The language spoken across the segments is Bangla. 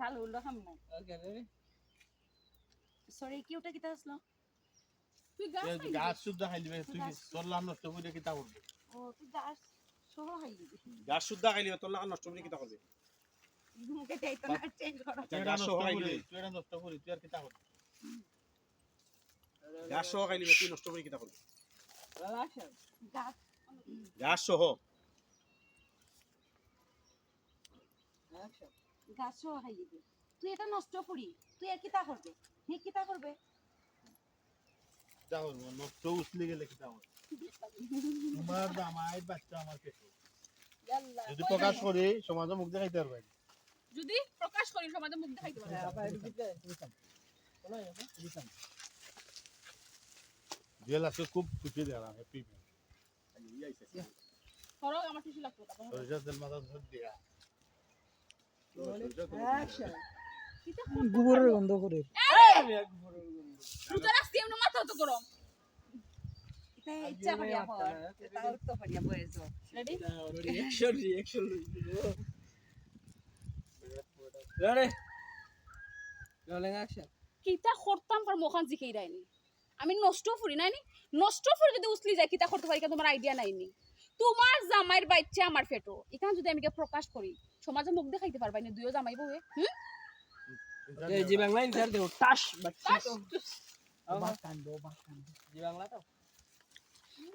ভালো হলো খাম না সরি কি ওটা কিতা আসলো তুই গাছ শুদ্ধ তুই। নষ্ট করে কিতা করবে ও তুই গাছ সহ খাইলি গাছ সুদ্ধা খাইলি তোর লাগা নষ্ট করে কিতা করবে মুখে যাইতো না চেঞ্জ করো তুই এটা গাছ সহ খাইলি তুই এটা নষ্ট করি তুই আর কিতা করবে গাছ সহ খাইলি তুই নষ্ট করে কিতা করবে গাছ। গাছ সহ গাছ সহ খাইলি তুই। তুই এটা নষ্ট করি তুই আর কিতা করবে? হে কিতা করবে? করব? নষ্ট উছলি গেলে কিতা করবে? তোমার জামাই বাচ্চা আমার পেটে যদি প্রকাশ করি সমাজে মুখ দেখাইতে পারবে যদি প্রকাশ করি সমাজে মুখ দেখাইতে পারে জেল আছে খুব খুশি দিলাম হ্যাপি ধরো আমার টিস্যু লাগতো তারপর সরিষা তেল মাথা ধর দিয়া। গোবরের গন্ধ করে। রোজা রাখছি এমনি মাথা তো গরম এটা ইচ্ছা করিয়া হর এটা তো করিয়া বয়েছ ready reaction reaction ready rolling action কিতা করতাম পর মোখান জিকেই রাইনি আমি নষ্ট করি নাইনি? নষ্ট করে যদি উসলি যায় কিতা করতে পারি কেন তোমার আইডিয়া নাইনি। তোমার জামাইয়ের বাচ্চা আমার ফেটো। এখানে যদি আমি প্রকাশ করি সমাজে মুখ দেখাইতে পারবাই না দুইও জামাই বউয়ে হুম? জি বাংলা ইনসার দেও টাস বাচ্চা জি বাংলা তো।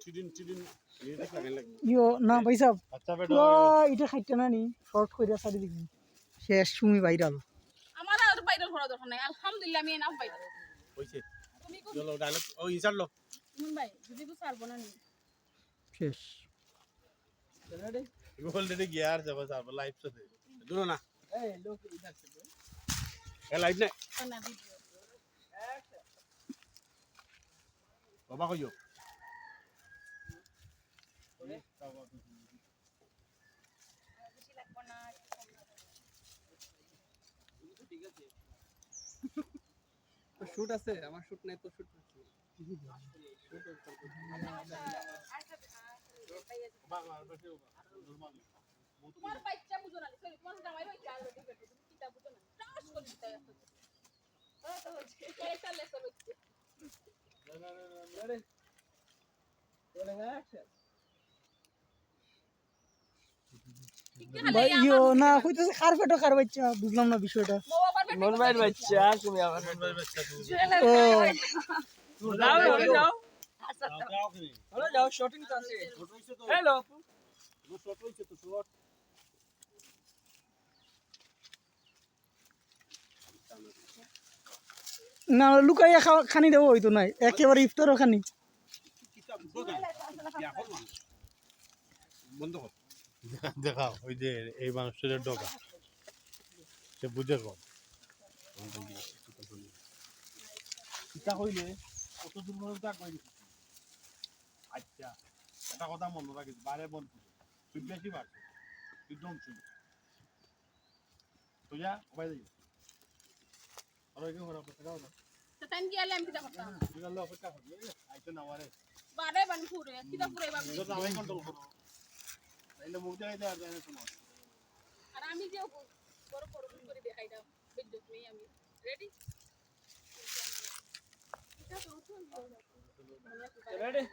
চিদিন চিদিন এই দেখ লাগে লাগে। ইয়ো না ভাই সাহেব বাচ্চা পেটে পুরো এটা খাইতে না নি শর্ট কইরা সারি দিবি শেষ তুমি ভাইরাল আমার আর বাইরে করা দরকার নাই আলহামদুলিল্লাহ আমি এনাফ বাইরে হইছে। চলো ডায়লগ ও ইনসার লো। ভাই যদি কিছু পারব না নি শেষ। অলরেডি গিয়ার যাবে যাবে লাইভ সাথে দূর না এই লোক ইধার এ লাইভ নাই না ভিডিও বাবা কইও শুট আছে আমার শুট নাই তো শুট আছে তোমার বাচ্চা বুঝো না সরি তোমার জামাই বাচ্চা আর বেটি বেটি তুমি কিতা বুঝো না টাস করে দিতে আসো হ্যাঁ তো হচ্ছে এটা লেসা হচ্ছে। রেডি রোলিং অ্যাকশন ভাই না কইতেছে কার পেটো কার বাচ্চা বুঝলাম না বিষয়টা। মন ভাইয়ের বাচ্চা তুমি আমার বাচ্চা তুমি। যাও যাও। হলে যাও শুটিং তো আছে। হ্যালো। হইছে তো ছোট না লুকাইয়া খাওয়া খানি দেবো হইতো নাই। একেবারে ইফতারও খানি। বন্ধ কর। দেখা ওই যে এই মানুষের ডগা সে বুঝে কম কইলে কত দূর আচ্ছা এটা কথা মনে রাখিস বারে বল তুই বেশি বাড়ছে তুই দম শুন তো যা ওবাই দিই আর ওই কেমন অপেক্ষা করো তো তাই গিয়ে আমি কিতা করতাম। তুই গেলে অপেক্ষা করবি আইতো না মারে বারে বান পুরে কিতা পুরে বাবু তো আমি কন্ট্রোল করো। তাইলে মুখ দেখাই দেওয়া যায় না তোমার। আর আমি যে বড় বড় করে দেখাই দাও বিদ্যুৎ নেই আমি। Ready ready